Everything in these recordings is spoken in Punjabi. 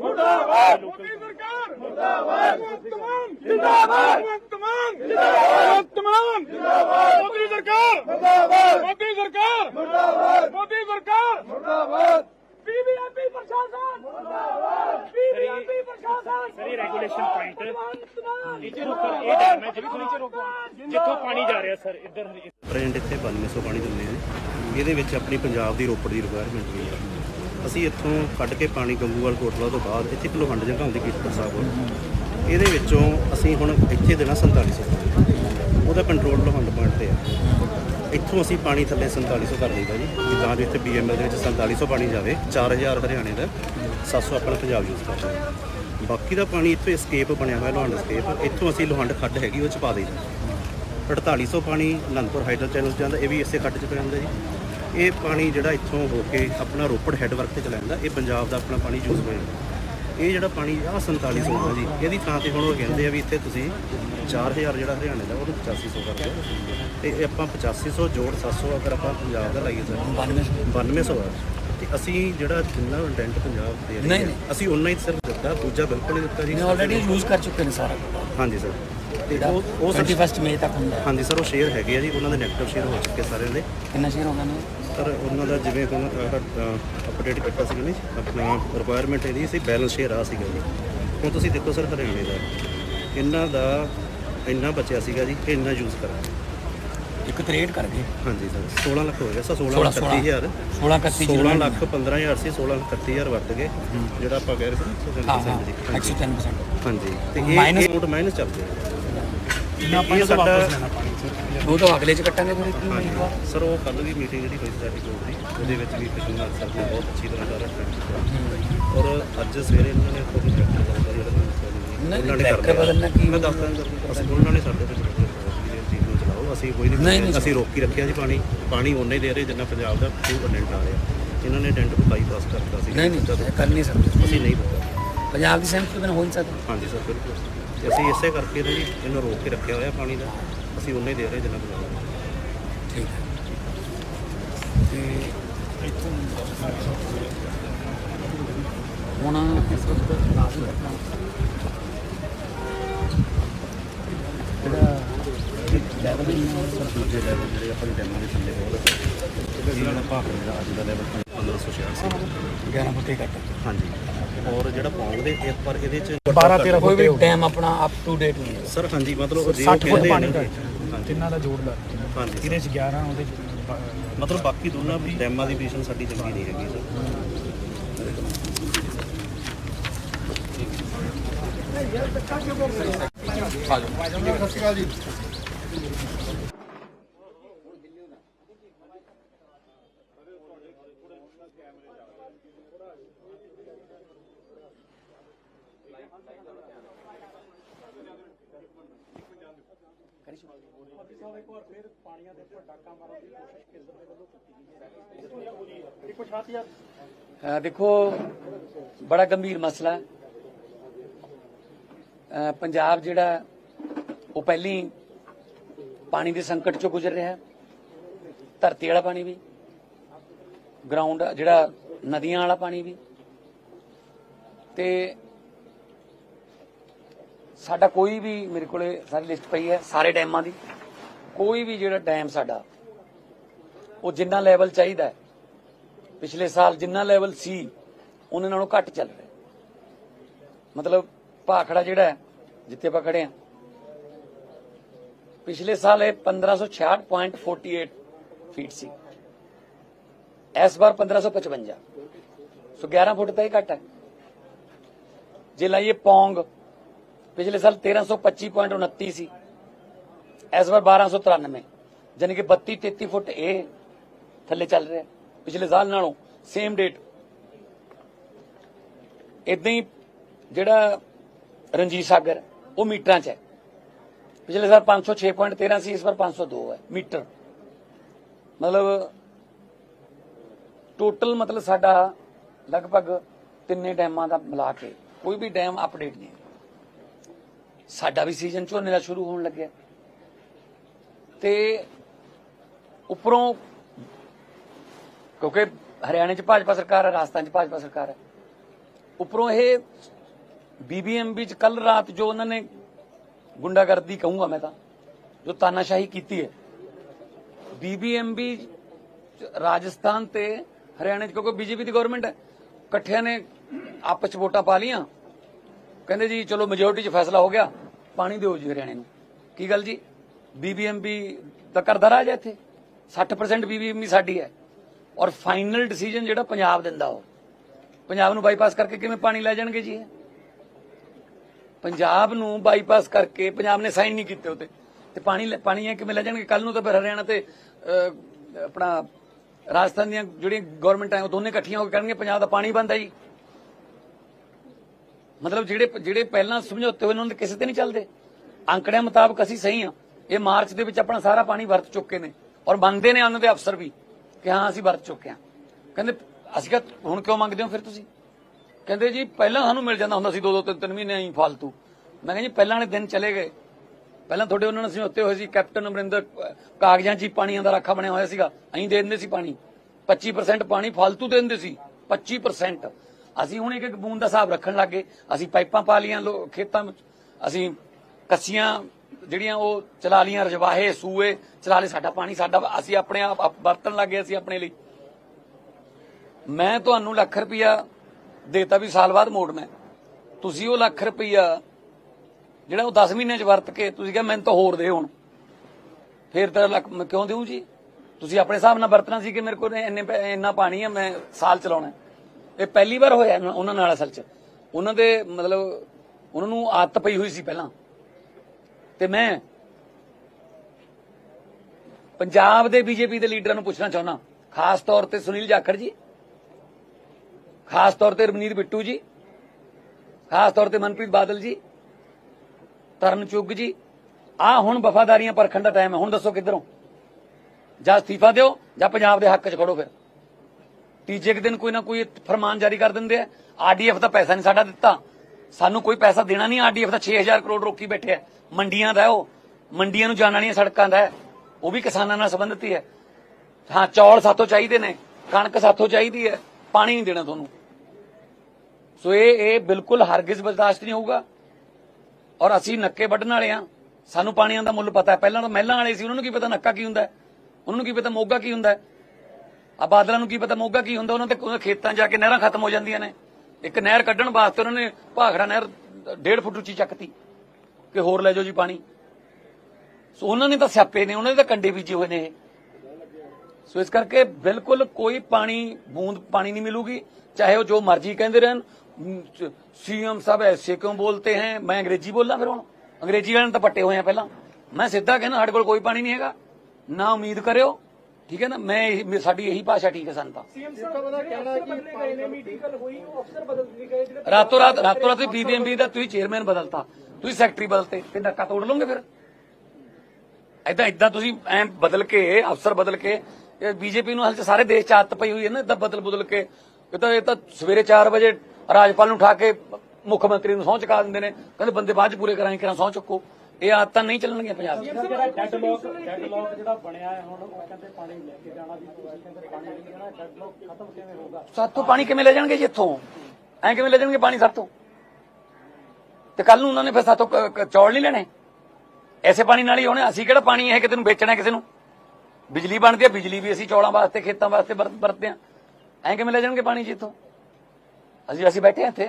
ਮੁਰਦਾਬਾਦ। ਮੋਦੀ ਸਰਕਾਰ। ਮੁਰਦਾਬਾਦ। ਮੁਰਤਮਾਨ ਜਿੰਦਾਬਾਦ। ਮੁਰਤਮਾਨ ਜਿੰਦਾਬਾਦ। ਮੁਰਤਮਾਨ ਜਿੰਦਾਬਾਦ। ਮੋਦੀ ਸਰਕਾਰ। ਮੁਰਦਾਬਾਦ। ਮੋਦੀ ਸਰਕਾਰ। ਮੁਰਦਾਬਾਦ। ਮੋਦੀ ਸਰਕਾਰ। ਮੁਰਦਾਬਾਦ। ਬੀਬੀਐਮਪੀ ਪ੍ਰਸ਼ਾਸਨ। ਮੁਰਦਾਬਾਦ। ਬੀਬੀਐਮਪੀ ਪ੍ਰਸ਼ਾਸਨ। ਸਰ ਰੈਗੂਲੇਸ਼ਨ ਪੁਆਇੰਟ ਮੁਰਦਾਬਾਦ ਨੀਚੇ ਰੋਕੋ ਇਹ ਡੈਮ ਹੈ ਜਿੱਥੋਂ ਨੀਚੇ ਰੋਕੋ ਜਿੱਥੋਂ ਪਾਣੀ ਜਾ ਰਿਹਾ ਸਰ ਇੱਧਰ। ਪ੍ਰੈਜ਼ੈਂਟ ਇੱਥੇ 9200 ਪਾਣੀ ਦਿੰਦੇ ਆ ਇਹਦੇ ਵਿੱਚ ਆਪਣੀ ਪੰਜਾਬ ਦੀ ਰੋਪੜ ਦੀ ਰਿਕੁਆਇਰਮੈਂਟ ਵੀ ਹੈ ਅਸੀਂ ਇੱਥੋਂ ਕੱਢ ਕੇ ਪਾਣੀ ਗੰਗੂਵਾਲ ਕੋਟਲਾ ਤੋਂ ਬਾਅਦ ਇੱਥੇ ਕਿਲੋਹੰਡ ਜਗ੍ਹਾ ਹੁੰਦੀ ਕੀਰਤਪੁਰ ਸਾਹਿਬ ਕੋਲ ਇਹਦੇ ਵਿੱਚੋਂ ਅਸੀਂ ਹੁਣ ਇੱਥੇ ਦੇਣਾ 4700 ਪਾਣੀ ਉਹਦਾ ਕੰਟਰੋਲ ਲੋਹੰਡ ਪੁਆਇੰਟ ਤੇ ਆ। ਇੱਥੋਂ ਅਸੀਂ ਪਾਣੀ ਥੱਲੇ 4700 ਕਰ ਦਈਦਾ ਜੀ। ਕਿ ਤਾਂ ਜੋ ਇੱਥੇ ਬੀਐਮਐਲ ਦੇ ਵਿੱਚ 4700 ਪਾਣੀ ਜਾਵੇ 4000 ਹਰਿਆਣੇ ਦਾ 700 ਆਪਣਾ ਪੰਜਾਬ ਯੂਜ਼ ਕਰਦਾ ਹੈ ਬਾਕੀ ਦਾ ਪਾਣੀ ਇੱਥੇ escape ਬਣਿਆ ਹੋਇਆ ਲੋਹੰਡ ਸਕੇਪ ਇੱਥੋਂ ਅਸੀਂ ਲੋਹੰਡ ਖੱਡ ਹੈਗੀ, ਉਹ ਚ ਪਾ ਦਈਦਾ। 4800 ਪਾਣੀ ਅਨੰਦਪੁਰ ਹਾਈਡਲ ਚੈਨਲ 'ਚ ਜਾਂਦਾ, ਇਹ ਵੀ ਇਸੇ ਖੱਡ 'ਚ ਪੈ ਜਾਂਦਾ ਜੀ। ਇਹ ਪਾਣੀ ਜਿਹੜਾ ਇੱਥੋਂ ਹੋ ਕੇ ਆਪਣਾ ਰੋਪੜ ਹੈੱਡ ਵਰਕ ਤੇ ਚਲਾ ਜਾਂਦਾ ਇਹ ਪੰਜਾਬ ਦਾ ਆਪਣਾ ਪਾਣੀ ਯੂਜ਼ ਹੋ ਜਾਂਦਾ ਇਹ ਜਿਹੜਾ ਪਾਣੀ ਆ 4700 ਦਾ ਜੀ ਇਹਦੀ ਥਾਂ ਤੇ ਹੁਣ ਉਹ ਕਹਿੰਦੇ ਆ ਵੀ ਇੱਥੇ ਤੁਸੀਂ 4000 ਜਿਹੜਾ ਹਰਿਆਣੇ ਦਾ ਉਹਨੂੰ 8500 ਕਰ ਦਿਓ। ਤੇ ਇਹ ਆਪਾਂ 8500 ਜੋੜ 700 ਅਗਰ ਆਪਾਂ ਪੰਜਾਬ ਦਾ ਲਾਈਏ ਸਰ 9200 ਆ। ਤੇ ਅਸੀਂ ਜਿਹੜਾ ਜਿੰਨਾ ਇੰਟੈਂਟ ਪੰਜਾਬ ਦੇ ਰਹੇ ਨਹੀਂ, ਆ, ਅਸੀਂ ਉਹਨਾਂ ਹੀ ਸਿਰਫ ਦਿੱਤਾ ਦੂਜਾ ਬਿਲਕੁਲ ਨਹੀਂ ਦਿੱਤਾ ਜੀ। ਆਲਰੇਡੀ ਯੂਜ਼ ਕਰ ਚੁੱਕੇ ਨੇ ਸਾਰਾ। ਹਾਂਜੀ ਸਰ। ਤੇ ਉਹ ਉਹ ਸਰ 21 ਮਈ ਤੱਕ ਹੁੰਦਾ ਹੈ। ਹਾਂਜੀ ਸਰ ਉਹ ਸ਼ੇਅਰ ਹੈਗੇ ਆ ਜੀ ਉਹਨਾਂ ਦੇ ਨੈਗੇਟਿਵ ਸ਼ੇਅਰ ਹੋ ਚੁੱਕੇ ਸਾਰਿਆਂ ਦੇ। ਕਿੰਨਾ ਸ਼ੇਅਰ ਹੋਗਾ ਨੇ ਸਰ ਉਹਨਾਂ ਦਾ ਜਿਵੇਂ ਹੁਣ ਅਪਡੇਟ ਕੀਤਾ ਸੀਗਾ ਨਹੀਂ ਆਪਣਾ ਰਿਕੁਆਇਰਮੈਂਟ ਇਹਦੀ ਸੀ ਬੈਲੈਂਸ ਸ਼ੇਅਰ ਆ ਸੀਗਾ ਜੀ। ਹੁਣ ਤੁਸੀਂ ਦੇਖੋ ਸਰ ਹਰਿਆਣੇ ਦਾ ਇਹਨਾਂ ਦਾ ਇੰਨਾ ਬਚਿਆ ਸੀਗਾ ਜੀ ਇੰਨਾ ਯੂਜ਼ ਕਰਾਂ ਇੱਕ ਤਰੇਟ ਕਰ ਗਏ। ਹਾਂਜੀ ਸਰ 16 ਲੱਖ ਹੋ ਗਿਆ ਸਰ 16 ਲੱਖ 16 30000 16 31 16 ਲੱਖ 15000 ਸੀ 16 ਲੱਖ 31000 ਵਰਤ ਗਏ। ਜਿਹੜਾ ਆਪਾਂ ਕਹਿ ਰਹੇ ਸੀ ਹਾਂ ਹਾਂ 100% ਜੀ 110% ਹਾਂਜੀ ਤੇ ਇਹ ਅਮਾਉਂਟ ਮਾਈਨਸ ਚੱਲਦੇ ਵਾਪਸ ਲੈਣਾ ਪਾਣੀ ਸਰ ਉਹ ਤਾਂ ਅਗਲੇ ਚ ਕੱਟਾਂਗੇ ਫਿਰ ਕੀ ਹਾਂਜੀ। ਹੋਏਗਾ ਸਰ ਉਹ ਕੱਲ ਦੀ ਮੀਟਿੰਗ ਜਿਹੜੀ ਹੋਈ ਸਾਡੀ ਕੋਲ ਦੀ ਉਹਦੇ ਵਿੱਚ ਵੀ ਕਸ਼ਮੀਰ ਸਰ ਨੇ ਬਹੁਤ ਅੱਛੀ ਤਰ੍ਹਾਂ ਦਾ ਰੈਸਪੌਂਸ ਕੀਤਾ। ਔਰ ਅੱਜ ਸਵੇਰੇ ਇਹਨਾਂ ਨੇ ਕੋਈ ਡਾਇਰੈਕਟਰ ਬਦਲਦਾ ਜਿਹੜਾ ਨਹੀਂ, ਉਹਨਾਂ ਨੇ director ਕਰ ਲਿਆ। ਬਦਲਣਾ ਕੀ ਮੈਂ ਦੱਸਦਾ ਅਸੀਂ ਉਹਨਾਂ ਨੇ ਸਾਡੇ ਤੇ ਇਹ ਚੀਜ਼ ਨੂੰ ਚਲਾਓ ਅਸੀਂ ਕੋਈ ਨਹੀਂ, ਨਹੀਂ ਨਹੀਂ। ਅਸੀਂ ਰੋਕੀ ਰੱਖਿਆ ਜੀ ਪਾਣੀ। ਪਾਣੀ ਉਹਨੇ ਦੇ ਰਹੇ ਜਿੰਨਾ ਪੰਜਾਬ ਦਾ ਟੂ ਕੰਡੈਂਟ ਆ ਰਿਹਾ। ਇਹਨਾਂ ਨੇ ਡੈਂਟ ਨੂੰ ਬਾਈਪਾਸ ਕਰਤਾ ਸੀ। ਨਹੀਂ ਨਹੀਂ ਜਦੋਂ ਇਹ ਕਰ ਨਹੀਂ ਸਕਦੇ। ਅਸੀਂ ਨਹੀਂ ਦਿੱਤਾ। ਪੰਜਾਬ ਦੀ ਸਹਿਮਤੀ ਬਿਨਾਂ ਹੋ ਨਹੀਂ ਸਕਦਾ। ਹਾਂਜੀ ਸਰ ਬਿਲਕੁਲ। ਤੇ ਅਸੀਂ ਇਸੇ ਕਰਕੇ ਨਾ ਜੀ ਇਹਨੂੰ ਰੋਕ ਕੇ ਰੱਖਿਆ ਹੋਇਆ ਪਾਣੀ ਦਾ। ਅਸੀਂ ਉਹਨੇ ਦੇ ਰਹੇ ਜਿੰਨਾ ਦਾ ਠੀਕ ਹੈ। ਤੇ ਹੁਣ ਇਸ ਵਕਤ ਜਿਹੜਾ ਲੈਵਲ ਦੂਜੇ ਲੈਵਲ ਜਿਹੜੇ ਆਪਣੇ ਡੈਮਾਂ ਦੇ ਥੱਲੇ ਬਹੁਤ ਇਹਨਾਂ ਦਾ ਭਾਗ ਜਿਹੜਾ ਅੱਜ ਦਾ ਲੈਵਲ 1566 ਸੀ 11 ਫੁੱਟ ਹੀ ਘੱਟ। ਹਾਂਜੀ। ਔਰ ਜਿਹੜਾ ਪੌਂਗ ਦੇ ਇਹ ਪਰ ਇਹਦੇ ਚ 12 13 ਕੋਈ ਵੀ ਡੈਮ ਆਪਣਾ ਅਪ ਟੂ ਡੇਟ ਨਹੀਂ ਹੈ। ਸਰ ਹਾਂਜੀ ਮਤਲਬ ਜੇ 60 ਫੁੱਟ ਪਾਣੀ ਦਾ ਜਿੰਨਾ ਦਾ ਜੋੜ ਲਾ ਹਾਂਜੀ ਇਹਦੇ ਚ 11 ਉਹਦੇ ਚ ਮਤਲਬ ਬਾਕੀ ਦੋਨਾਂ ਵੀ ਡੈਮਾਂ ਦੀ ਪੋਜੀਸ਼ਨ ਸਾਡੀ ਚੰਗੀ ਨਹੀਂ ਹੈਗੀ ਸਰ। ਅਹ ਦੇਖੋ, ਬੜਾ ਗੰਭੀਰ ਮਸਲਾ ਹੈ। ਪੰਜਾਬ ਜਿਹੜਾ, ਉਹ ਪਹਿਲੀ ਪਾਣੀ ਦੇ ਸੰਕਟ ਚੋਂ ਗੁਜ਼ਰ ਰਿਹਾ ਹੈ। ਧਰਤੀ ਵਾਲਾ ਪਾਣੀ ਵੀ ਗਰਾਊਂਡ ਜਿਹੜਾ ਨਦੀਆਂ ਵਾਲਾ ਪਾਣੀ ਵੀ। ਤੇ ਸਾਡਾ ਕੋਈ ਵੀ ਮੇਰੇ ਕੋਲੇ ਸਾਰੀ ਲਿਸਟ ਪਈ ਹੈ, ਸਾਰੇ ਡੈਮਾਂ ਦੀ। ਕੋਈ ਵੀ ਜਿਹੜਾ ਡੈਮ ਸਾਡਾ, ਉਹ ਜਿੰਨਾ ਲੈਵਲ ਚਾਹੀਦਾ ਹੈ, ਪਿਛਲੇ ਸਾਲ ਜਿੰਨਾ ਲੈਵਲ ਸੀ, ਉਹਨਾਂ ਨਾਲੋਂ ਘੱਟ ਚੱਲ ਰਿਹਾ ਮਤਲਬ ਭਾਖੜਾ ਜਿਹੜਾ ਹੈ, ਜਿੱਥੇ ਆਪਾਂ ਖੜੇ ਆ ਪਿਛਲੇ ਸਾਲ ਇਹ 1566.48 ਫੀਟ ਸੀ। ਇਸ ਵਾਰ 1555 ਸੋ 11 ਫੁੱਟ ਤਾਂ ਹੀ ਘੱਟ ਹੈ। ਜੇ ਲਾਈਏ ਪੌਂਗ, ਪਿਛਲੇ ਸਾਲ 1325.29 ਸੀ। ਇਸ ਵਾਰ 1293 ਯਾਨੀ ਕਿ 32 33 ਫੁੱਟ ਇਹ ਥੱਲੇ ਚੱਲ ਰਿਹਾ। ਪਿਛਲੇ ਸਾਲ ਨਾਲੋਂ ਸੇਮ ਡੇਟ ਇਦਾਂ ਹੀ ਜਿਹੜਾ ਰਣਜੀਤ ਸਾਗਰ, ਉਹ ਮੀਟਰਾਂ 'ਚ ਹੈ। ਪਿਛਲੇ ਸਾਲ 506.13 ਸੀ ਇਸ ਵਾਰ 502 ਹੈ, ਮੀਟਰ। ਮਤਲਬ ਟੋਟਲ ਮਤਲਬ ਸਾਡਾ ਲਗਭਗ ਤਿੰਨੇ ਡੈਮਾਂ ਦਾ ਮਿਲਾ ਕੇ ਕੋਈ ਵੀ ਡੈਮ ਅਪਡੇਟ ਨਹੀਂ ਸਾਡਾ ਵੀ ਸੀਜ਼ਨ ਝੋਨੇ ਦਾ ਸ਼ੁਰੂ ਹੋਣ ਲੱਗਿਆ। ਤੇ ਉੱਪਰੋਂ, ਕਿਉਂਕਿ ਹਰਿਆਣੇ 'ਚ ਭਾਜਪਾ ਸਰਕਾਰ ਹੈ, ਰਾਜਸਥਾਨ 'ਚ ਭਾਜਪਾ ਸਰਕਾਰ ਹੈ, ਉੱਪਰੋਂ ਇਹ ਬੀਬੀਐਮਬੀ ਚ ਕੱਲ ਰਾਤ ਜੋ ਉਹਨਾਂ ਨੇ ਗੁੰਡਾਗਰਦੀ ਕਹੂੰਗਾ ਮੈਂ ਤਾਂ, ਜੋ ਤਾਨਾਸ਼ਾਹੀ ਕੀਤੀ ਹੈ ਬੀਬੀਐਮਬੀ ਰਾਜਸਥਾਨ ਤੇ ਹਰਿਆਣਾ ਚ, ਕਿਉਂਕਿ ਬੀਜੇਪੀ ਦੀ ਗਵਰਨਮੈਂਟ ਹੈ, ਇਕੱਠਿਆਂ ਨੇ ਆਪਸ ਚ ਵੋਟਾਂ ਪਾ ਲੀਆਂ ਕਹਿੰਦੇ ਜੀ ਚਲੋ ਮੈਜੋਰਟੀ ਚ ਫੈਸਲਾ ਹੋ ਗਿਆ, ਪਾਣੀ ਦਿਓ ਜੀ ਹਰਿਆਣੇ ਨੂੰ, ਕੀ ਗੱਲ ਜੀ? ਬੀਬੀਐਮਬੀ ਦਾ ਕਰਦਾ ਰਾਜ ਹੈ ਇੱਥੇ। 60% ਬੀਬੀਐਮਬੀ ਸਾਡੀ ਹੈ। ਔਰ ਫਾਈਨਲ ਡਿਸੀਜਨ ਜਿਹੜਾ ਪੰਜਾਬ ਦਿੰਦਾ ਉਹ। ਪੰਜਾਬ ਨੂੰ ਬਾਈਪਾਸ ਕਰਕੇ ਕਿਵੇਂ ਪਾਣੀ ਲੈ ਜਾਣਗੇ ਜੀ ਪੰਜਾਬ ਨੂੰ ਬਾਈਪਾਸ ਕਰਕੇ ਪੰਜਾਬ ਨੇ ਸਾਈਨ ਨਹੀਂ ਕੀਤੇ ਉਤੇ। ਤੇ ਪਾਣੀ ਲੈ- ਪਾਣੀ ਇਹ ਕਿਵੇਂ ਲੈ ਜਾਣਗੇ? ਕੱਲ ਨੂੰ ਤਾਂ ਫਿਰ ਹਰਿਆਣਾ ਤੇ ਆਪਣਾ ਰਾਜਸਥਾਨ ਦੀਆਂ ਜਿਹੜੀਆਂ ਗਵਰਨਮੈਂਟਾਂ ਉਹ ਦੋਨੇ ਇਕੱਠੀਆਂ ਹੋ ਕੇ ਕਰਨਗੇ। ਪੰਜਾਬ ਦਾ ਪਾਣੀ ਬੰਦ ਹੈ ਜੀ। ਮਤਲਬ ਜਿਹੜੇ ਜਿਹੜੇ ਪਹਿਲਾਂ ਸਮਝੌਤੇ ਹੋਏ ਉਹਨਾਂ ਦੇ ਕਿਸੇ ਤੇ ਨਹੀਂ ਚੱਲਦੇ। ਅੰਕੜਿਆਂ ਮੁਤਾਬਕ ਅਸੀਂ ਸਹੀ ਆ ਇਹ ਮਾਰਚ ਦੇ ਵਿੱਚ ਆਪਣਾ ਸਾਰਾ ਪਾਣੀ ਵਰਤ ਚੁੱਕੇ ਨੇ ਔਰ ਮੰਗਦੇ ਨੇ ਉਹਨਾਂ ਦੇ ਅਫਸਰ ਵੀ ਕਿ ਹਾਂ, ਅਸੀਂ ਵਰਤ ਚੁੱਕੇ ਹਾਂ। ਕਹਿੰਦੇ, ਅਸੀਂ ਕਿ ਹੁਣ ਕਿਉਂ ਮੰਗਦੇ ਹੋ ਫਿਰ ਤੁਸੀਂ? ਕਹਿੰਦੇ ਜੀ, ਪਹਿਲਾਂ ਸਾਨੂੰ ਮਿਲ ਜਾਂਦਾ ਹੁੰਦਾ ਸੀ 2-2 3-3 ਮਹੀਨੇ ਹੀ ਫालतू ਮੈਂ ਕਹਿੰਦਾ ਪਹਿਲਾਂ ਵਾਲੇ ਦਿਨ ਚਲੇ ਗਏ। ਪਹਿਲਾਂ ਤੁਹਾਡੇ ਉਹਨਾਂ ਨੇ ਅਸੀਂ ਉੱਤੇ ਹੋਏ ਸੀ, ਕੈਪਟਨ ਅਮਰਿੰਦਰ ਕਾਗਜ਼ਾਂ ਜੀ ਪਾਣੀਆਂ ਦਾ ਰਾਖਾ ਬਣਿਆ ਹੋਇਆ ਸੀਗਾ। ਅਸੀਂ ਦੇ ਦਿੰਦੇ ਸੀ ਪਾਣੀ। 25% ਪਾਣੀ ਫालतू ਦੇ ਦਿੰਦੇ ਸੀ। 25% ਅਸੀਂ ਹੁਣ ਇੱਕ ਇੱਕ ਬੂੰਦ ਦਾ ਹਿਸਾਬ ਰੱਖਣ ਲੱਗੇ ਅਸੀਂ ਪਾਈਪਾਂ ਪਾ ਲੀਆਂ ਖੇਤਾਂ ਵਿੱਚ। ਅਸੀਂ ਕੱਸੀਆਂ ਜਿਹੜੀਆਂ ਉਹ ਚਲਾ ਲੀਆਂ ਰਜਵਾਹੇ, ਸੂਏ, ਚਲਾ ਲਏ ਸਾਡਾ ਪਾਣੀ, ਸਾਡਾ ਅਸੀਂ ਆਪਣੇ ਆਪ ਆਪ ਵਰਤਣ ਲੱਗੇ ਅਸੀਂ ਆਪਣੇ ਲਈ। ਮੈਂ ਤੁਹਾਨੂੰ ਲੱਖ ਰੁਪਇਆ ਦੇਤਾ ਵੀ ਸਾਲ ਬਾਅਦ ਮੋੜ ਮੈਂ ਤੁਸੀਂ ਉਹ ਲੱਖ ਰੁਪਇਆ ਜਿਹੜਾ ਉਹ 10 ਮਹੀਨਿਆਂ ਚ ਵਰਤ ਕੇ ਤੁਸੀਂ ਕਿਹਾ ਮੈਨੂੰ ਤਾਂ ਹੋਰ ਦੇ ਹੁਣ। ਫਿਰ ਤਾਂ ਲੱਖ ਮੈਂ ਕਿਉਂ ਦੇਵਾਂ ਜੀ? ਤੁਸੀਂ ਆਪਣੇ ਹਿਸਾਬ ਨਾਲ ਵਰਤਣਾ ਸੀ ਕਿ ਮੇਰੇ ਕੋਲ ਇੰਨੇ ਇੰਨਾ ਪਾਣੀ ਹੈ, ਮੈਂ ਸਾਲ ਚਲਾਉਣਾ ਇਹ ਪਹਿਲੀ ਵਾਰ ਹੋਇਆ ਉਹਨਾਂ ਨਾਲ ਅਸਲ ਚ। ਉਹਨਾਂ ਦੇ ਮਤਲਬ ਉਹਨਾਂ ਨੂੰ ਆਦਤ ਪਈ ਹੋਈ ਸੀ ਪਹਿਲਾਂ। ਤੇ ਮੈਂ ਪੰਜਾਬ ਦੇ ਬੀਜੇਪੀ ਦੇ ਲੀਡਰਾਂ ਨੂੰ ਪੁੱਛਣਾ ਚਾਹੁੰਦਾ। ਖਾਸ ਤੌਰ ਤੇ ਸੁਨੀਲ ਜਾਖੜ ਜੀ, ਖਾਸ ਤੌਰ ਤੇ ਰਮਨੀਤ ਬਿੱਟੂ ਜੀ, ਖਾਸ ਤੌਰ ਤੇ ਮਨਪ੍ਰੀਤ ਬਾਦਲ ਜੀ, ਤਰਨ ਚੁੱਗ ਜੀ। ਆ ਹੁਣ ਵਫਾਦਾਰੀਆਂ ਪਰਖਣ ਦਾ ਟਾਈਮ ਹੈ। ਹੁਣ ਦੱਸੋ ਕਿੱਧਰੋਂ? ਜਾਂ ਅਸਤੀਫਾ ਦਿਓ, ਜਾਂ ਪੰਜਾਬ ਦੇ ਹੱਕ 'ਚ ਖੜੋ ਫਿਰ। ਤੀਜੇ ਕੁ ਦਿਨ ਕੋਈ ਨਾ ਕੋਈ ਫਰਮਾਨ ਜਾਰੀ ਕਰ ਦਿੰਦੇ ਆ। ਆਰਡੀਐਫ ਦਾ ਪੈਸਾ ਨਹੀਂ ਸਾਡਾ ਦਿੱਤਾ। ਸਾਨੂੰ ਕੋਈ ਪੈਸਾ ਦੇਣਾ ਨਹੀਂ ਆਰਡੀਐਫ ਦਾ 6000 ਕਰੋੜ ਰੋਕੀ ਬੈਠੇ ਆ। ਮੰਡੀਆਂ ਦਾ ਉਹ। ਮੰਡੀਆਂ ਨੂੰ ਜਾਣ ਵਾਲੀਆਂ ਸੜਕਾਂ ਦਾ ਉਹ ਵੀ ਕਿਸਾਨਾਂ ਨਾਲ ਸੰਬੰਧਿਤ ਹੀ ਹੈ। ਹਾਂ, ਚੌਲ ਸਾਥੋਂ ਚਾਹੀਦੇ ਨੇ, ਕਣਕ ਸਾਥੋਂ ਚਾਹੀਦੀ ਹੈ, ਪਾਣੀ ਨਹੀਂ ਦੇਣਾ ਤੁਹਾਨੂੰ। ਸੋ ਇਹ ਇਹ ਬਿਲਕੁਲ ਹਰਗਿਜ਼ ਬਰਦਾਸ਼ਤ ਨਹੀਂ ਹੋਊਗਾ। ਔਰ ਅਸੀਂ ਨੱਕੇ ਵੱਢਣ ਵਾਲੇ ਆ ਸਾਨੂੰ ਪਾਣੀਆਂ ਦਾ ਮੁੱਲ ਪਤਾ ਹੈ। ਪਹਿਲਾਂ ਤਾਂ ਮਹਿਲਾਂ ਵਾਲੇ ਸੀ, ਉਹਨਾਂ ਨੂੰ ਕੀ ਪਤਾ ਨੱਕਾ ਕੀ ਹੁੰਦਾ ਹੈ? ਉਹਨਾਂ ਨੂੰ ਕੀ ਪਤਾ ਮੋਗਾ ਕੀ ਹੁੰਦਾ ਹੈ? ਆ ਬਾਦਲਾਂ ਨੂੰ ਕੀ ਪਤਾ ਮੋਗਾ ਕੀ ਹੁੰਦਾ? ਉਹਨਾਂ ਤੇ ਖੇਤਾਂ ਜਾ ਕੇ ਨਹਿਰਾਂ ਖਤਮ ਹੋ ਜਾਂਦੀਆਂ ਨੇ। ਇੱਕ ਨਹਿਰ ਕੱਢਣ ਵਾਸਤੇ ਉਹਨਾਂ ਨੇ ਭਾਖੜਾ ਨਹਿਰ 1.5 ਫੁੱਟ ਉੱਚੀ ਚੱਕਤੀ ਕਿ ਹੋਰ ਲੈ ਜਾਓ ਜੀ ਪਾਣੀ। ਸੋ ਉਹਨਾਂ ਨੇ ਤਾਂ ਸਿਆਪੇ ਨੇ, ਉਹਨਾਂ ਦੇ ਤਾਂ ਕੰਡੇ ਬੀਜੇ ਹੋਏ ਨੇ ਇਹ। ਸੋ ਇਸ ਕਰਕੇ ਬਿਲਕੁਲ ਕੋਈ ਪਾਣੀ, ਬੂੰਦ ਪਾਣੀ ਨਹੀਂ ਮਿਲੂਗੀ, ਚਾਹੇ ਉਹ ਜੋ ਮਰਜ਼ੀ ਕਹਿੰਦੇ ਰਹਿਣ। ਸੀਐਮ ਸਾਹਿਬ ਐਸੇ ਕਿਉਂ ਬੋਲਤੇ ਹੈ? ਮੈਂ ਅੰਗਰੇਜ਼ੀ ਬੋਲਾਂ ਫਿਰ ਹੁਣ। ਅੰਗਰੇਜ਼ੀ ਵਾਲਿਆਂ ਨੂੰ ਤਾਂ ਪੱਟੇ ਹੋਏ ਆ ਪਹਿਲਾਂ। ਮੈਂ ਸਿੱਧਾ ਕਹਿੰਦਾ, ਸਾਡੇ ਕੋਲ ਕੋਈ ਪਾਣੀ ਨਹੀਂ ਹੈਗਾ। ਨਾ ਉਮੀਦ ਕਰਿਓ। ਠੀਕ ਹੈ ਨਾ? ਮੈਂ ਸਾਡੀ ਇਹੀ ਭਾਸ਼ਾ ਠੀਕ ਹੈ ਸਾਨੂੰ ਤਾਂ। ਸੀਐਮ ਸਾਹਿਬ ਦਾ ਕਹਿਣਾ ਹੈ ਕਿ ਗਏ ਨੇ ਮੀਟਿੰਗ ਕੱਲ ਹੋਈ ਉਹ ਅਫਸਰ ਬਦਲ ਕੇ ਗਏ ਜਿਹੜੇ ਰਾਤੋਂ ਰਾਤ ਰਾਤੋਂ ਰਾਤ ਬੀਬੀਐਮਬੀ ਦਾ ਤੁਸੀਂ ਚੇਅਰਮੈਨ ਬਦਲਤਾ। ਤੁਸੀਂ ਸੈਕਟਰੀ ਬਦਲਤੇ ਤੇ ਨੱਕਾ ਤੋੜ ਲਓਗੇ ਫਿਰ? ਏਦਾਂ ਏਦਾਂ ਤੁਸੀਂ ਐ ਬਦਲ ਕੇ ਅਫਸਰ ਬਦਲ ਕੇ ਬੀਜੇਪੀ ਨੂੰ ਹਾਲ ਚ ਸਾਰੇ ਦੇਸ਼ ਚ ਆਦਤ ਪਈ ਹੋਈ ਹੈ ਨਾ ਏਦਾਂ ਬਦਲ ਬਦਲ ਕੇ। ਇਹ ਤਾਂ ਇਹ ਤਾਂ ਸਵੇਰੇ 4 ਵਜੇ ਰਾਜਪਾਲ ਨੂੰ ਉਠਾ ਕੇ ਮੁੱਖ ਮੰਤਰੀ ਨੂੰ ਸਹੁੰ ਚੁਕਾ ਦਿੰਦੇ ਨੇ। ਕਹਿੰਦੇ ਬੰਦੇ ਬਾਅਦ ਚ ਪੂਰੇ ਕਰਾਂਗੇ ਕਿਰਾਂ ਸਹੁੰ ਚੁੱਕੋ। ਇਹ ਆਦਤਾਂ ਨਹੀਂ ਚੱਲਣਗੀਆਂ ਪੰਜਾਬ 'ਚ ਜਿਹੜਾ ਡੈਡਲੌਕ ਡੈਡਲੌਕ ਜਿਹੜਾ ਬਣਿਆ ਹੈ ਹੁਣ ਉਹ ਕਹਿੰਦੇ ਪਾਣੀ ਲੈ ਕੇ ਜਾਣਾ ਵੀ ਤੁਸੀਂ ਕਹਿੰਦੇ ਪਾਣੀ ਨਹੀਂ ਦੇਣਾ ਡੈਡਲੌਕ ਖਤਮ ਕਿਵੇਂ ਹੋਊਗਾ? ਸਾਤੋਂ ਪਾਣੀ ਕਿਵੇਂ ਲੈ ਜਾਣਗੇ ਜੀ ਇੱਥੋਂ? ਐ ਕਿਵੇਂ ਲੈ ਜਾਣਗੇ ਪਾਣੀ ਸਾਤੋਂ? ਤੇ ਕੱਲ ਨੂੰ ਉਹਨਾਂ ਨੇ ਫਿਰ ਕ- ਚੌਲ ਨਹੀਂ ਲੈਣੇ? ਐਸੇ ਪਾਣੀ ਨਾਲ ਹੀ ਹੋਣੇ। ਅਸੀਂ ਕਿਹੜਾ ਪਾਣੀ ਇਹ ਕਿਸੇ ਨੂੰ ਵੇਚਣਾ ਕਿਸੇ ਨੂੰ? ਬਿਜਲੀ ਬਣਦੀ ਹੈ ਬਿਜਲੀ ਵੀ ਅਸੀਂ ਚੌਲਾਂ ਵਾਸਤੇ ਖੇਤਾਂ ਵਾਸਤੇ ਵਰਤ- ਵਰਤਦੇ ਆ ਐ ਕਿਵੇਂ ਲੈ ਜਾਣਗੇ ਪਾਣੀ ਜੀ ਇੱਥੋਂ? ਅਸੀਂ ਅਸੀਂ ਬੈਠੇ ਇੱਥੇ।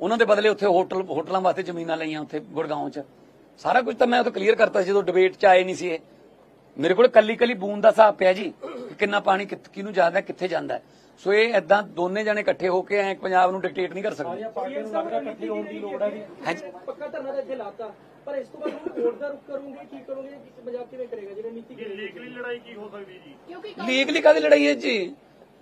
ਉਹਨਾਂ ਦੇ ਬਦਲੇ ਉੱਥੇ ਹੋਟਲ ਹੋਟਲਾਂ ਵਾਸਤੇ ਜ਼ਮੀਨਾਂ ਲਈਆਂ ਉੱਥੇ ਗੁੜਗਾਉਂ 'ਚ। ਸਾਰਾ ਕੁਝ ਤਾਂ ਮੈਂ ਉਹ ਤਾਂ ਕਲੀਅਰ ਕਰਤਾ ਸੀ ਜਦੋਂ ਡਿਬੇਟ 'ਚ ਆਏ ਨਹੀਂ ਸੀ ਇਹ। ਮੇਰੇ ਕੋਲ ਕੱਲੀ ਕੱਲੀ ਬੂੰਦ ਦਾ ਹਿਸਾਬ ਪਿਆ ਜੀ ਕਿੰਨਾ ਪਾਣੀ ਕਿਹਨੂੰ ਜਾਂਦਾ ਕਿੱਥੇ ਜਾਂਦਾ। ਸੋ ਇਹ ਐਦਾਂ ਦੋਨੇ ਜਣੇ ਇਕੱਠੇ ਹੋ ਕੇ ਐ ਪੰਜਾਬ ਨੂੰ ਡਿਕਟੇਟ ਨਹੀਂ ਕਰ ਸਕਦੇ। ਸਾਰੀਆਂ ਪਾਰਟੀਆਂ ਨੂੰ ਲੱਗਦਾ ਇਕੱਠੀ ਹੋਣ ਦੀ ਲੋੜ ਹੈ ਹਾਂਜੀ। ਪੱਕਾ ਧਰਨਾ ਤਾਂ ਇੱਥੇ ਲਾਤਾ। ਪਰ ਇਸ ਤੋਂ ਬਾਅਦ ਹੁਣ ਕੋਰਟ ਦਾ ਰੁਕ ਕਰੋਗੇ ਕੀ ਕਰੋਗੇ ਕਿ ਪੰਜਾਬ ਕਿਵੇਂ ਕਰੇਗਾ? ਜਿਹੜੇ ਨੀਤੀ ਲੀਗਲੀ ਲੜਾਈ ਕੀ ਹੋ ਸਕਦੀ ਜੀ? ਲੀਗਲੀ ਕਾਦੀ ਲੜਾਈ ਹੈ ਜੀ?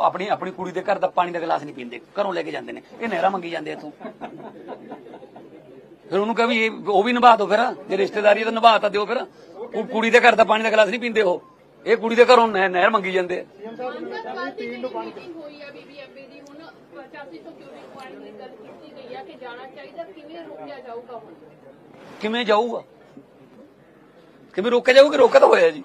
ਆਪਣੀ ਆਪਣੀ ਕੁੜੀ ਦੇ ਘਰ ਦਾ ਪਾਣੀ ਦਾ ਗਲਾਸ ਨਹੀਂ ਪੀਂਦੇ ਘਰੋਂ ਲੈ ਕੇ ਜਾਂਦੇ ਨੇ। ਇਹ ਨਹਿਰਾ ਮੰਗੀ ਜਾਂਦੇ ਇੱਥੋਂ। ਫਿਰ ਉਹਨੂੰ ਕਹ ਵੀ ਇਹ ਉਹ ਵੀ ਨਿਭਾ ਦਿਓ ਫਿਰ ਜੇ ਰਿਸ਼ਤੇਦਾਰੀ ਤਾਂ ਨਿਭਾ ਤਾਂ ਦਿਓ ਫਿਰ। ਉਹ ਕੁੜੀ ਦੇ ਘਰ ਦਾ ਪਾਣੀ ਦਾ ਗਲਾਸ ਨਹੀਂ ਪੀਂਦੇ ਉਹ। ਇਹ ਕੁੜੀ ਦੇ ਘਰੋਂ ਨਹਿ- ਨਹਿਰ ਮੰਗੀ ਜਾਂਦੇ ਆ। ਅੰਦਰ ਕੱਲ ਦੀ ਜਿਹੜੀ ਮੀਟਿੰਗ ਹੋਈ ਹੈ ਬੀਬੀਐਮਬੀ ਦੀ ਹੁਣ 8500 ਕਿਊਬਿਕ ਪਾਣੀ ਦੀ ਗੱਲ ਕੀਤੀ ਗਈ ਹੈ ਕਿ ਜਾਣਾ ਚਾਹੀਦਾ ਕਿਵੇਂ ਰੋਕਿਆ ਜਾਊਗਾ ਹੁਣ? ਕਿਵੇਂ ਜਾਊਗਾ? ਕਿਵੇਂ ਰੋਕਿਆ ਜਾਊਗਾ ਕਿ ਰੋਕਿਆ ਤਾਂ ਹੋਇਆ ਜੀ।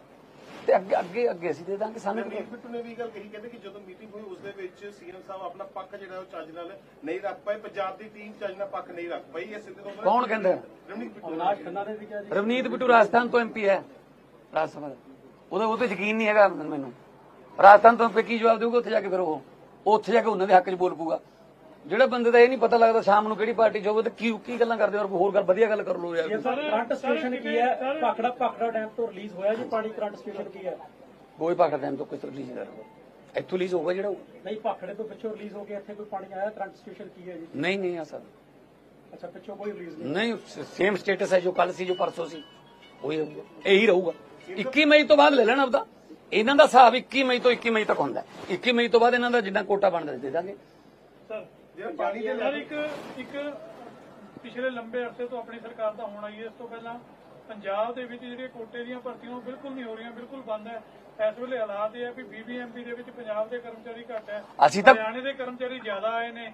ਤੇ ਅੱਗੇ ਅੱਗੇ ਅੱਗੇ ਅਸੀਂ ਦੇ ਦਾਂਗੇ ਸਾਨੂੰ ਰਣਜੀਤ ਬਿੱਟੂ ਨੇ ਵੀ ਗੱਲ ਕਹੀ ਕਹਿੰਦੇ ਕਿ ਜਦੋਂ ਮੀਟਿੰਗ ਹੋਈ ਉਸ ਦੇ ਵਿੱਚ ਸੀਐਮ ਸਾਹਿਬ ਆਪਣਾ ਪੱਖ ਜਿਹੜਾ ਉਹ ਚੱਜ ਨਾਲ ਨਹੀਂ ਰੱਖ ਪਾਏ। ਪੰਜਾਬ ਦੀ ਟੀਮ ਚੱਜ ਨਾਲ ਪੱਖ ਨਹੀਂ ਰੱਖ ਪਾਈ ਇਹ ਸਿੱਧੇ ਤੌਰ ਤੇ ਕੌਣ ਕਹਿੰਦਾ? ਰਣਜੀਤ ਬਿੱਟੂ ਅਵਨਾਸ਼ ਖੰਨਾ ਨੇ ਵੀ ਕਿਹਾ ਜੀ। ਰਵਨੀਤ ਬਿੱਟੂ ਰਾਜਸਥਾਨ ਤੋਂ ਐਮਪੀ ਹੈ ਰਾਜ ਸਭਾ ਦਾ ਉਹਦਾ ਉਹ ਤੇ ਯਕੀਨ ਨਹੀਂ ਹੈਗਾ ਮੈਨੂੰ। ਰਾਜਸਥਾਨ ਤੋਂ ਕੀ ਜਵਾਬ ਦੇਊਗਾ? ਉੱਥੇ ਜਾ ਕੇ ਫਿਰ ਉਹ ਉਹ ਉੱਥੇ ਜਾ ਕੇ ਉਹਨਾਂ ਦੇ ਹੱਕ 'ਚ ਬੋਲ ਪੂਗਾ ਜਿਹੜਾ ਬੰਦੇ ਦਾ ਇਹ ਨਹੀਂ ਪਤਾ ਲੱਗਦਾ ਸ਼ਾਮ ਨੂੰ ਕਿਹੜੀ ਪਾਰਟੀ 'ਚ ਹੋਵੇ ਤੇ ਕੀ ਕੀ ਗੱਲਾਂ ਕਰਦੇ ਔਰ ਹੋਰ ਗੱਲ ਵਧੀਆ ਗੱਲ ਕਰ ਲੋ ਯਾਰ। ਕਰੰਟ ਸਟੇਸ਼ਨ ਕੀ ਹੈ? ਭਾਖੜਾ ਭਾਖੜਾ ਡੈਮ ਤੋਂ ਰਿਲੀਜ਼ ਹੋਇਆ ਜੀ ਪਾਣੀ ਕਰੰਟ ਸਟੇਸ਼ਨ ਕੀ ਹੈ? ਕੋਈ ਪਾਕੜ ਟਾਈਮ ਤੋਂ ਕੋਈ ਰਿਲੀਜ਼ ਕਰ ਇੱਥੋਂ ਰਿਲੀਜ਼ ਹੋਊਗਾ ਜਿਹੜਾ। ਨਹੀਂ ਭਾਖੜੇ ਤੋਂ ਪਿੱਛੋਂ ਰਿਲੀਜ਼ ਹੋ ਕੇ ਇੱਥੇ ਕੋਈ ਪਾਣੀ ਆਇਆ ਕਰੰਟ ਸਟੇਸ਼ਨ ਕੀ ਹੈ ਜੀ? ਨਹੀਂ ਨਹੀਂ ਆ ਸਰ। ਅੱਛਾ ਪਿੱਛੋਂ ਕੋਈ ਰਿਲੀਜ਼ ਨਹੀਂ ਨਹੀਂ ਸੇਮ ਸਟੇਟਸ ਹੈ ਜੋ ਕੱਲ ਸੀ ਜੋ ਪਰਸੋਂ ਸੀ। ਉਹੀ ਰਹੂਗਾ ਇਹੀ ਰਹੂਗਾ। 21 ਮਈ ਤੋਂ ਬਾਅਦ ਲੈ ਲੈਣਾ ਆਪਦਾ ਇਹਨਾਂ ਦਾ ਹਿਸਾਬ 21 ਮਈ ਤੋਂ 21 ਮਈ ਤੱਕ ਹੁੰਦਾ। ਹੈ। 21 ਮਈ ਤੋਂ ਬਾਅਦ ਇਹਨਾਂ ਦਾ ਜਿੰਨਾ ਕੋਟਾ ਬਣਦਾ ਦੇ ਦਾਂਗੇ। ਪਾਣੀ ਦੇ ਇੱਕ ਇੱਕ ਪਿਛਲੇ ਲੰਬੇ ਅਰਸੇ ਤੋਂ ਆਪਣੀ ਸਰਕਾਰ ਦਾ ਹੋਣਾ ਹੀ ਹੈ। ਇਸ ਤੋਂ ਪਹਿਲਾਂ ਪੰਜਾਬ ਦੇ ਵਿੱਚ ਜਿਹੜੀਆਂ ਕੋਟੇ ਦੀਆਂ ਭਰਤੀਆਂ ਉਹ ਬਿਲਕੁਲ ਨਹੀਂ ਹੋ ਰਹੀਆਂ ਬਿਲਕੁਲ ਬੰਦ ਹੈ। ਇਸ ਵੇਲੇ ਹਾਲਾਤ ਇਹ ਹੈ ਵੀ ਬੀਬੀਐਮਪੀ ਦੇ ਵਿੱਚ ਪੰਜਾਬ ਦੇ ਕਰਮਚਾਰੀ ਘੱਟ ਹੈ। ਅਸੀਂ ਤਾਂ- ਹਰਿਆਣੇ ਦੇ ਕਰਮਚਾਰੀ ਜ਼ਿਆਦਾ ਆਏ ਨੇ।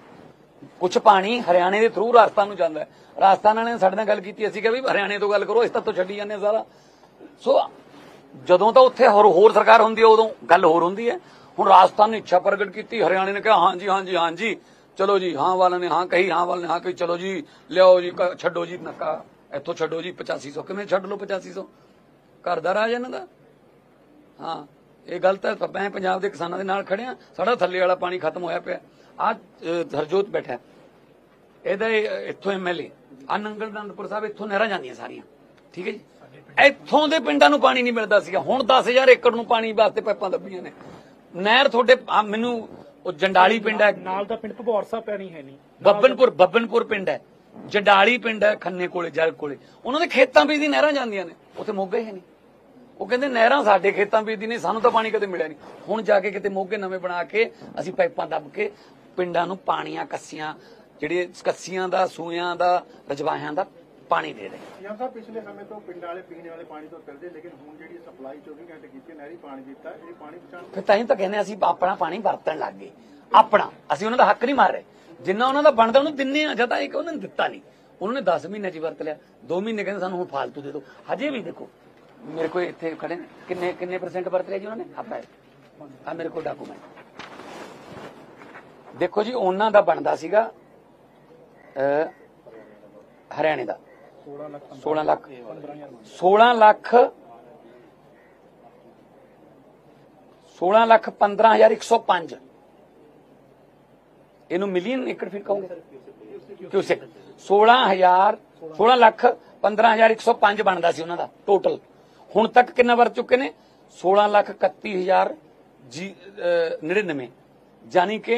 ਕੁਝ ਪਾਣੀ ਹਰਿਆਣੇ ਦੇ ਥਰੂ ਰਾਜਸਥਾਨ ਨੂੰ ਜਾਂਦਾ ਹੈ। ਰਾਜਸਥਾਨ ਵਾਲਿਆਂ ਨੇ ਸਾਡੇ ਨਾਲ ਗੱਲ ਕੀਤੀ, ਅਸੀਂ ਕਿਹਾ ਵੀ ਹਰਿਆਣੇ ਤੋਂ ਗੱਲ ਕਰੋ, ਇਸ ਤਾਂ ਤੋਂ ਛੱਡੀ ਜਾਂਦੇ ਸਾਰਾ। ਸੋ ਜਦੋਂ ਤਾਂ ਉੱਥੇ ਹੋਰ ਹੋਰ ਸਰਕਾਰ ਹੁੰਦੀ ਹੈ, ਉਦੋਂ ਗੱਲ ਹੋਰ ਹੁੰਦੀ ਹੈ। ਹੁਣ ਰਾਜਸਥਾਨ ਨੇ ਇੱਛਾ ਪ੍ਰਗਟ ਕੀਤੀ, ਹਰਿਆਣੇ ਨੇ ਕਿਹਾ ਹਾਂਜੀ ਹਾਂਜੀ ਹਾਂਜੀ ਚਲੋ ਜੀ, ਹਾਂ ਵਾਲਿਆਂ ਨੇ ਹਾਂ ਕਹੀ, ਹਾਂ ਵਾਲਿਆਂ ਨੇ ਹਾਂ ਕਹੀ, ਚਲੋ ਜੀ, ਲਿਆਓ ਜੀ ਛੱਡੋ ਜੀ, ਨੱਕਾ, ਇੱਥੋਂ ਛੱਡੋ ਜੀ 8500 ਕਿਵੇਂ ਛੱਡ ਲਓ 8500 ਘਰ ਦਾ ਰਾਜ ਇਹਨਾਂ ਦਾ? ਹਾਂ, ਇਹ ਗਲਤ ਹੈ ਮੈਂ ਪੰਜਾਬ ਦੇ ਕਿਸਾਨਾਂ ਦੇ ਨਾਲ ਖੜਿਆ, ਸਾਡਾ ਥੱਲੇ ਵਾਲਾ ਪਾਣੀ ਖਤਮ ਹੋਇਆ ਪਿਆ। ਆ ਹਰਜੋਤ ਬੈਠਾ। ਇਹਦਾ ਇਹ- ਇੱਥੋਂ ਐਮਐਲਏ ਆ ਨੰਗਲ ਦੰਦਪੁਰ ਸਾਹਿਬ ਇੱਥੋਂ ਨਹਿਰਾਂ ਜਾਂਦੀਆਂ ਸਾਰੀਆਂ। ਠੀਕ ਹੈ ਜੀ? ਇੱਥੋਂ ਦੇ ਪਿੰਡਾਂ ਨੂੰ ਪਾਣੀ ਨਹੀਂ ਮਿਲਦਾ ਸੀਗਾ। ਹੁਣ 10000 ਏਕੜ ਨੂੰ ਪਾਣੀ ਵਾਸਤੇ ਪਾਈਪਾਂ ਦੱਬੀਆਂ ਨੇ। ਨਹਿਰ ਤੁਹਾਡੇ ਮੈਨੂੰ ਉਹ ਜੰਡਾਲੀ ਪਿੰਡ ਹੈ। ਨਾਲ ਦਾ ਪਿੰਡ ਭਗੌਰ ਸਾਹਿਬ ਪੈਣੀ ਹੈ ਨਹੀਂ। ਬੱਬਨਪੁਰ ਬੱਬਨਪੁਰ ਪਿੰਡ ਹੈ। ਜੰਡਾਲੀ ਪਿੰਡ ਹੈ ਖੰਨੇ ਕੋਲੇ ਜਲ ਕੋਲੇ। ਉਹਨਾਂ ਦੇ ਖੇਤਾਂ ਵਿੱਚ ਦੀ ਨਹਿਰਾਂ ਜਾਂਦੀਆਂ ਨੇ। ਉੱਥੇ ਮੋਗੇ ਹੈ ਨਹੀਂ। ਉਹ ਕਹਿੰਦੇ ਨਹਿਰਾਂ ਸਾਡੇ ਖੇਤਾਂ ਵਿੱਚ ਦੀ ਨਹੀਂ ਸਾਨੂੰ ਤਾਂ ਪਾਣੀ ਕਦੇ ਮਿਲਿਆ ਨਹੀਂ। ਹੁਣ ਜਾ ਕੇ ਕਿਤੇ ਮੋਗੇ ਨਵੇਂ ਬਣਾ ਕੇ ਅਸੀਂ ਪਾਈਪਾਂ ਦੱਬ ਕੇ ਪਿੰਡਾਂ ਨੂੰ ਪਾਣੀਆਂ ਕੱਸੀਆਂ ਜਿਹੜੇ ਕੱਸੀਆਂ ਦਾ ਸੂਇਆਂ ਦਾ ਰਜਵਾਹਿਆਂ ਦਾ ਪਾਣੀ ਦੇ ਰਹੇ। ਜਾਂ ਸਾਹਿਬ ਪਿਛਲੇ ਸਮੇਂ ਤੋਂ ਪਿੰਡਾਂ ਵਾਲੇ ਪੀਣ ਵਾਲੇ ਪਾਣੀ ਤੋਂ ਫਿਰਦੇ ਲੇਕਿਨ ਹੁਣ ਜਿਹੜੀ ਸਪਲਾਈ 24 ਘੰਟੇ ਕੀਤੀ ਨਹਿਰੀ ਪਾਣੀ ਦਿੱਤਾ ਇਹ ਪਾਣੀ ਬਚਾਉਣ ਫਿਰ ਤਾਂ ਹੀ ਤਾਂ ਕਹਿੰਦੇ ਅਸੀਂ ਆਪਣਾ ਪਾਣੀ ਵਰਤਣ ਲੱਗ ਗਏ। ਆਪਣਾ ਅਸੀਂ ਉਹਨਾਂ ਦਾ ਹੱਕ ਨਹੀਂ ਮਾਰ ਰਹੇ। ਜਿੰਨਾ ਉਹਨਾਂ ਦਾ ਬਣਦਾ ਉਹਨੂੰ ਦਿੰਨੇ ਆ ਜਦ ਇੱਕ ਉਹਨਾਂ ਨੇ ਦਿੱਤਾ ਨਹੀਂ। ਉਹਨਾਂ ਨੇ 10 ਮਹੀਨੇ ਚ ਵਰਤ ਲਿਆ। 2 ਮਹੀਨੇ ਕਹਿੰਦੇ ਸਾਨੂੰ ਹੁਣ ਫਾਲਤੂ ਦੇ ਦਿਓ। ਹਜੇ ਵੀ ਦੇਖੋ ਮੇਰੇ ਕੋਲ ਇੱਥੇ ਖੜੇ ਨੇ। ਕਿੰਨੇ ਕਿੰਨੇ ਪਰਸੈਂਟ ਵਰਤ ਲਿਆ ਜੀ ਉਹਨਾਂ ਨੇ? ਆਪਾ ਆ ਮੇਰੇ ਕੋਲ ਡਾਕੂਮੈਂਟ ਦੇਖੋ ਜੀ ਉਹਨਾਂ ਦਾ ਬਣਦਾ ਸੀਗਾ ਹਰਿਆਣੇ ਦਾ। 16 ਲੱਖ। 16 ਲੱਖ 16 ਲੱਖ 15105 ਇਹਨੂੰ ਮਿਲੀਅਨ ਏਕੜ ਫਿਰ ਕਹੋਗੇ? ਕਿਊਸੈਕ। 16000 16 ਲੱਖ 15105 ਬਣਦਾ ਸੀ ਉਹਨਾਂ ਦਾ ਟੋਟਲ ਹੁਣ ਤੱਕ ਕਿੰਨਾ ਵਰ ਚੁੱਕੇ ਨੇ? 16 ਲੱਖ 31000 ਜੀ ਅਹ, 99 ਯਾਨੀ ਕਿ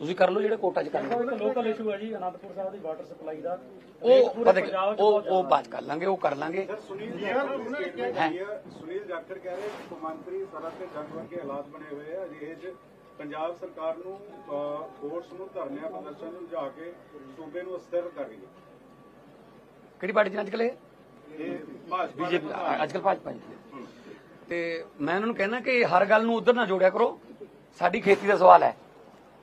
ਤੁਸੀਂ ਕਰ ਲਓ ਜਿਹੜੇ ਕੋਰਟਾਂ 'ਚ ਕਰਨਾ ਇੱਕ ਲੋਕਲ ਇਸ਼ੂ ਹੈ ਜੀ ਅਨੰਦਪੁਰ ਸਾਹਿਬ ਦੀ ਵਾਟਰ ਸਪਲਾਈ ਦਾ। ਉਹ ਪੂਰੇ ਪਤਾ ਕੀ- ਉਹ ਉਹ ਬਾਤ ਕਰ ਲਾਂਗੇ ਉਹ ਕਰ ਲਾਂਗੇ। ਸੁਨੀਲ ਸੁਨੀਲ ਜਾਖੜ ਕਹਿ ਰਹੇ ਮੁੱਖ ਮੰਤਰੀ ਸੜਕ ਤੇ ਜੰਗ ਵਰਗੇ ਹਾਲਾਤ ਬਣੇ ਹੋਏ ਆ। ਅਜਿਹੇ ਚ ਪੰਜਾਬ ਸਰਕਾਰ ਨੂੰ ਫੋਰਸ ਨੂੰ ਧਰਨਿਆਂ ਪ੍ਰਦਰਸ਼ਨ ਨੂੰ ਲਿਜਾ ਕੇ ਸੂਬੇ ਨੂੰ ਅਸਥਿਰ ਕਰ ਰਹੀ ਹੈ ਕਿਹੜੀ ਪਾਰਟੀ ਚ ਅੱਜ ਕੱਲ੍ਹ ਇਹ? ਇਹ ਭਾਜਪਾ ਬੀਜੇਪੀ ਅੱਜ ਕੱਲ੍ਹ ਭਾਜਪਾ ਜੀ ਤੇ ਮੈਂ ਉਹਨਾਂ ਨੂੰ ਕਹਿਣਾ ਕਿ ਹਰ ਗੱਲ ਨੂੰ ਉਧਰ ਨਾ ਜੋੜਿਆ ਕਰੋ। ਸਾਡੀ ਖੇਤੀ ਦਾ ਸਵਾਲ ਹੈ।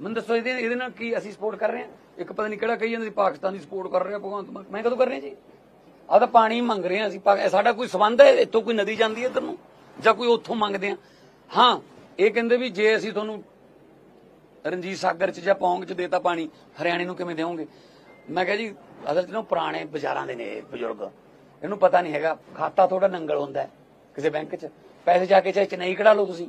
ਮੈਨੂੰ ਦੱਸੋ, ਇਹਦੇ ਇਹਦੇ ਨਾਲ ਕੀ ਅਸੀਂ ਸਪੋਰਟ ਕਰ ਰਹੇ ਹਾਂ? ਇੱਕ ਪਤਾ ਨਹੀਂ ਕਿਹੜਾ ਕਹੀ ਜਾਂਦਾ ਸੀ, ਪਾਕਿਸਤਾਨ ਦੀ ਸਪੋਰਟ ਕਰ ਰਹੇ ਰਿਹਾ ਭਗਵੰਤ ਮਾਨ। ਮੈਂ ਕਦੋਂ ਕਰ ਰਿਹਾ ਜੀ? ਆਹ ਤਾਂ ਪਾਣੀ ਮੰਗ ਰਹੇ ਹਾਂ ਅਸੀਂ ਸਾਡਾ ਕੋਈ ਸੰਬੰਧ ਹੈ? ਇੱਥੋਂ ਕੋਈ ਨਦੀ ਜਾਂਦੀ ਹੈ ਇੱਧਰ ਨੂੰ? ਜਾਂ ਕੋਈ ਉੱਥੋਂ ਮੰਗਦੇ ਆ ਹਾਂ, ਇਹ ਕਹਿੰਦੇ ਵੀ ਜੇ ਅਸੀਂ ਤੁਹਾਨੂੰ ਰਣਜੀਤ ਸਾਗਰ ਚ ਜਾਂ ਪੌਂਗ ਚ ਦੇਤਾ ਪਾਣੀ, ਹਰਿਆਣੇ ਨੂੰ ਕਿਵੇਂ ਦੇਵੋਗੇ ਮੈਂ ਕਿਹਾ ਜੀ, ਅਸਲ ਚ ਨਾ ਪੁਰਾਣੇ ਬਾਜ਼ਾਰਾਂ ਦੇ ਨੇ ਇਹ ਬਜ਼ੁਰਗ। ਇਹਨੂੰ ਪਤਾ ਨਹੀਂ ਹੈਗਾ। ਖਾਤਾ ਥੋੜਾ ਨੰਗਲ ਹੁੰਦਾ ਕਿਸੇ ਬੈਂਕ ਚ। ਪੈਸੇ ਜਾ ਕੇ ਚਾਹੇ ਚੇਨਈ ਕਢਾ ਲਓ ਤੁਸੀਂ।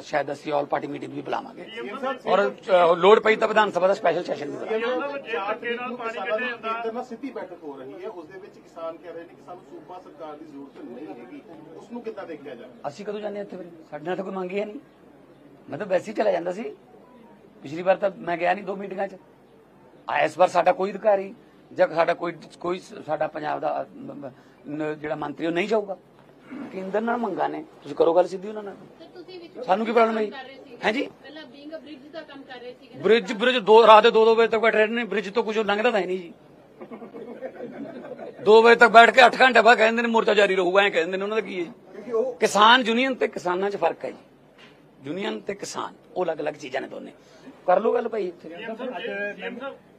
ਸ਼ਾਇਦ ਅਸੀਂ ਆਲ ਪਾਰਟੀ ਮੀਟਿੰਗ ਵੀ ਬੁਲਾਵਾਂਗੇ। ਔਰ ਲੋੜ ਪਈ ਤਾਂ ਵਿਧਾਨ ਸਭਾ ਦਾ ਸਪੈਸ਼ਲ ਸੈਸ਼ਨ ਵੀ ਬੁਲਾਵਾਂਗੇ। ਚਾਰ ਤਰੀਕ ਨੂੰ ਕਿਸਾਨਾਂ ਦੀ ਕੇਂਦਰ ਨਾਲ ਸਿੱਧੀ ਬੈਠਕ ਹੋ ਰਹੀ ਹੈ ਉਸ ਦੇ ਵਿੱਚ ਕਿਸਾਨ ਕਹਿ ਰਹੇ ਨੇ ਕਿ ਸਾਨੂੰ ਸੂਬਾ ਸਰਕਾਰ ਦੀ ਜ਼ਰੂਰਤ ਨਹੀਂ ਹੈਗੀ। ਉਸ ਨੂੰ ਕਿੱਦਾਂ ਦੇਖਿਆ ਜਾਵੇ? ਅਸੀਂ ਕਦੋਂ ਜਾਂਦੇ ਇੱਥੇ ਫਿਰ? ਸਾਡੇ ਨਾਲ ਤਾਂ ਕੋਈ ਮੰਗੀ ਹੈ ਨਹੀਂ। ਮੈਂ ਤਾਂ ਵੈਸੇ ਹੀ ਚਲਾ ਜਾਂਦਾ ਸੀ। ਪਿਛਲੀ ਵਾਰ ਤਾਂ ਮੈਂ ਗਿਆ ਨਹੀਂ ਦੋ ਮੀਟਿੰਗਾਂ 'ਚ। ਆ ਇਸ ਵਾਰ ਸਾਡਾ ਕੋਈ ਅਧਿਕਾਰੀ ਜਾਂ ਸਾਡਾ ਕੋਈ ਕੋਈ ਸਾਡਾ ਪੰਜਾਬ ਦਾ ਜਿਹੜਾ ਮੰਤਰੀ ਉਹ ਨਹੀਂ ਜਾਊਗਾ। ਕੇਂਦਰ ਨਾਲ ਮੰਗਾ ਨੇ। ਤੁਸੀਂ ਕਰੋ ਗੱਲ ਸਿੱਧੀ ਉਹਨਾਂ ਨਾਲ। ਸਾਨੂੰ ਕੀ ਪ੍ਰੋਬਲਮ ਹੈ ਸੀ ਹੈ ਜੀ? ਪਹਿਲਾਂ ਬੀਇੰਗ ਅ ਬ੍ਰਿਜ ਦਾ ਕੰਮ ਕਰ ਰਹੇ ਸੀਗੇ ਬ੍ਰਿਜ ਬ੍ਰਿਜ ਦੋ ਰਾਤ ਦੇ 2-2 ਵਜੇ ਤੱਕ ਬੈਠੇ ਰਹੇ ਨੇ। ਬ੍ਰਿਜ ਤੋਂ ਕੁਝ ਲੰਘਦਾ ਤਾਂ ਹੈ ਨਹੀਂ ਜੀ। 2 ਵਜੇ ਤੱਕ ਬੈਠ ਕੇ 8 ਘੰਟੇ ਬਾਅਦ ਕਹਿੰਦੇ ਨੇ ਮੋਰਚਾ ਜਾਰੀ ਰਹੂਗਾ ਐ ਕਹਿੰਦੇ ਨੇ। ਉਹਨਾਂ ਦਾ ਕੀ ਹੈ ਜੀ? ਕਿਸਾਨ ਯੂਨੀਅਨ ਤੇ ਕਿਸਾਨਾਂ 'ਚ ਫ਼ਰਕ ਹੈ ਜੀ। ਯੂਨੀਅਨ ਤੇ ਕਿਸਾਨ ਉਹ ਅਲੱਗ-ਅਲੱਗ ਚੀਜ਼ਾਂ ਨੇ ਦੋਨੇ। ਕਰ ਲਓ ਗੱਲ ਭਾਈ ਇੱਥੇ।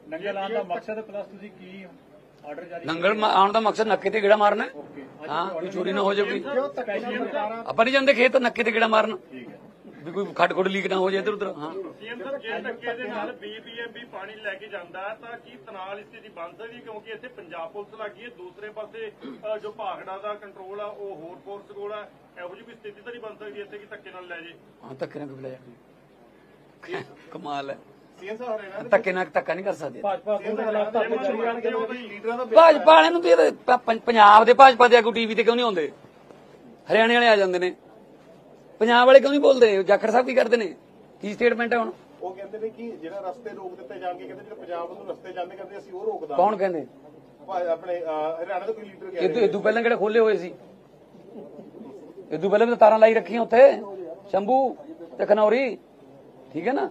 ਨੰਗਲ ਆਉਣ ਦਾ ਮਕਸਦ ਪਲੱਸ ਤੁਸੀਂ ਕੀ ਮਾ- ਆਉਣ ਦਾ ਮਕਸਦ ਨੱਕੇ ਤੇ ਗੇੜਾ ਮਾਰਨਾ। ਹੈ। ਹਾਂ ਕੋਈ ਚੋਰੀ ਨਾ ਹੋ ਜਾਵੇ। ਆਪਾਂ ਨਹੀਂ ਜਾਂਦੇ ਖੇਤ ਨੱਕੇ ਤੇ ਗੇੜਾ ਮਾਰਨ। ਵੀ ਕੋਈ ਖੱਡ ਖੁੱਡ ਲੀਕ ਨਾ ਹੋ ਜਾਏ ਇਧਰ ਉਧਰ ਹਾਂ ਸੀਐਮ ਸਾਹਿਬ ਜੇ ਧੱਕੇ ਦੇ ਨਾਲ ਬੀਬੀਐਮਬੀ ਪਾਣੀ ਲੈ ਕੇ ਜਾਂਦਾ ਹੈ ਤਾਂ ਕੀ ਤਨਾਲ ਸਥਿਤੀ ਬਣ ਸਕਦੀ ਹੈ? ਕਿਉਂਕਿ ਇੱਥੇ ਪੰਜਾਬ ਪੁਲਿਸ ਲੱਗੀ ਹੈ। ਦੂਸਰੇ ਪਾਸੇ ਜੋ ਭਾਖੜਾ ਦਾ ਕੰਟਰੋਲ ਆ ਉਹ ਹੋਰ ਫੋਰਸ ਕੋਲ ਆ। ਇਹੋ ਜਿਹੀ ਕੋਈ ਸਥਿਤੀ ਤਾਂ ਨਹੀਂ ਬਣ ਸਕਦੀ ਇੱਥੇ ਕਿ ਧੱਕੇ ਨਾਲ ਲੈ ਜੇ। ਹਾਂ ਧੱਕੇ ਨਾਲ ਕਿਉਂ ਲੈ ਜਾ ਕਮਾਲ ਹੈ। ਸੀਐਮ ਸਾਹਿਬ ਹਰਿਆਣਾ ਦੇ। ਧੱਕੇ ਨਾਲ ਧੱਕਾ ਨਹੀਂ ਕਰ ਸਕਦੇ। ਭਾਜਪਾ ਦੇ। ਖਿਲਾਫ ਲੀਡਰਾਂ ਭਾਜਪਾ ਵਾਲਿਆਂ ਨੂੰ ਵੀ ਇਹਦੇ ਪ- ਪ- ਪੰਜਾਬ ਦੇ ਭਾਜਪਾ ਦੇ ਆਗੂ ਟੀਵੀ ਤੇ ਕਿਉਂ ਨਹੀਂ ਆਉਂਦੇ? ਹਰਿਆਣੇ ਵਾਲੇ ਆ ਜਾਂਦੇ ਨੇ। ਪੰਜਾਬ ਵਾਲੇ ਕਿਉਂ ਨਹੀਂ ਬੋਲਦੇ? ਜਾਖੜ ਸਾਹਿਬ ਕੀ ਕਰਦੇ ਨੇ? ਕੀ ਸਟੇਟਮੈਂਟ ਹੈ ਹੁਣ? ਉਹ ਕਹਿੰਦੇ ਨੇ ਕਿ ਜਿਹੜਾ ਰਸਤੇ ਰੋਕ ਦਿੱਤੇ ਜਾਣਗੇ ਕਹਿੰਦੇ ਜਿਹੜੇ ਪੰਜਾਬ ਵੱਲੋਂ ਰਸਤੇ ਜਾਂਦੇ ਕਹਿੰਦੇ ਅਸੀਂ ਉਹ ਰੋਕਦਾ ਕੌਣ ਕਹਿੰਦੇ? ਆਪਣੇ ਅਹ, ਹਰਿਆਣਾ ਦਾ ਕੋਈ ਲੀਡਰ ਕਹਿ ਇਦੋਂ ਇਦੋਂ ਪਹਿਲਾਂ ਕਿਹੜੇ ਖੋਲੇ ਹੋਏ ਸੀ? ਇਦੋਂ ਪਹਿਲਾਂ ਵੀ ਤਾਂ ਤਾਰਾਂ ਲਾਈ ਰੱਖੀਆਂ ਉੱਥੇ। ਸ਼ੰਭੂ ਤੇ ਖਨੌਰੀ। ਠੀਕ ਹੈ ਨਾ?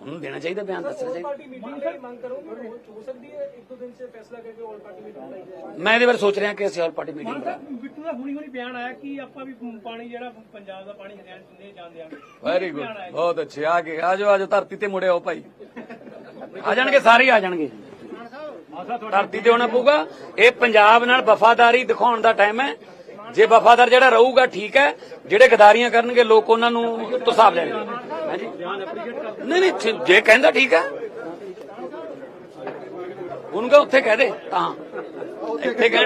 ਉਹਨੂੰ ਦੇਣਾ ਚਾਹੀਦਾ ਬਿਆਨ ਦੱਸਣਾ ਚਾਹੀਦਾ। ਮੈਂ ਇਹਦੇ ਬਾਰੇ ਸੋਚ ਰਿਹਾ ਕਿ ਅਸੀਂ ਆਲ ਪਾਰਟੀ ਮੀਟਿੰਗ ਕਰਾਂਗੇ। ਬਿੱਟੂ ਦਾ ਹੁਣੀ ਹੁਣੀ ਬਿਆਨ ਆਇਆ ਕਿ ਆਪਾਂ ਵੀ ਪਾਣੀ ਜਿਹੜਾ ਪੰਜਾਬ ਦਾ ਪਾਣੀ ਹਰਿਆਣਾ ਦਿੰਦੇ ਜਾਂਦੇ ਆ। ਵੈਰੀ ਗੁੱਡ ਬਹੁਤ ਅੱਛੇ। ਆ ਗਏ ਆਜੋ ਆਜੋ ਧਰਤੀ ਤੇ ਮੁੜੇ ਆਓ ਭਾਈ। ਆ ਜਾਣਗੇ ਸਾਰੇ ਆ ਜਾਣਗੇ। ਧਰਤੀ ਤੇ ਹੋਣਾ ਪਊਗਾ। ਇਹ ਪੰਜਾਬ ਨਾਲ ਵਫਾਦਾਰੀ ਦਿਖਾਉਣ ਦਾ ਟਾਈਮ ਹੈ। ਜੇ ਵਫਾਦਾਰ ਜਿਹੜਾ ਰਹੂਗਾ ਠੀਕ ਹੈ। ਜਿਹੜੇ ਗਦਾਰੀਆਂ ਕਰਨਗੇ ਲੋਕ ਉਹਨਾਂ ਨੂੰ ਤੁਸਾਬ ਲੈਣਗੇ ਨਹੀਂ ਨਹੀਂ ਜੇ ਕਹਿੰਦਾ ਠੀਕ ਹੈ ਉਹਨੂੰ ਕਹ ਉੱਥੇ ਕਹਿ ਦੇ। ਤਾਂ ਇੱਥੇ ਕਹਿ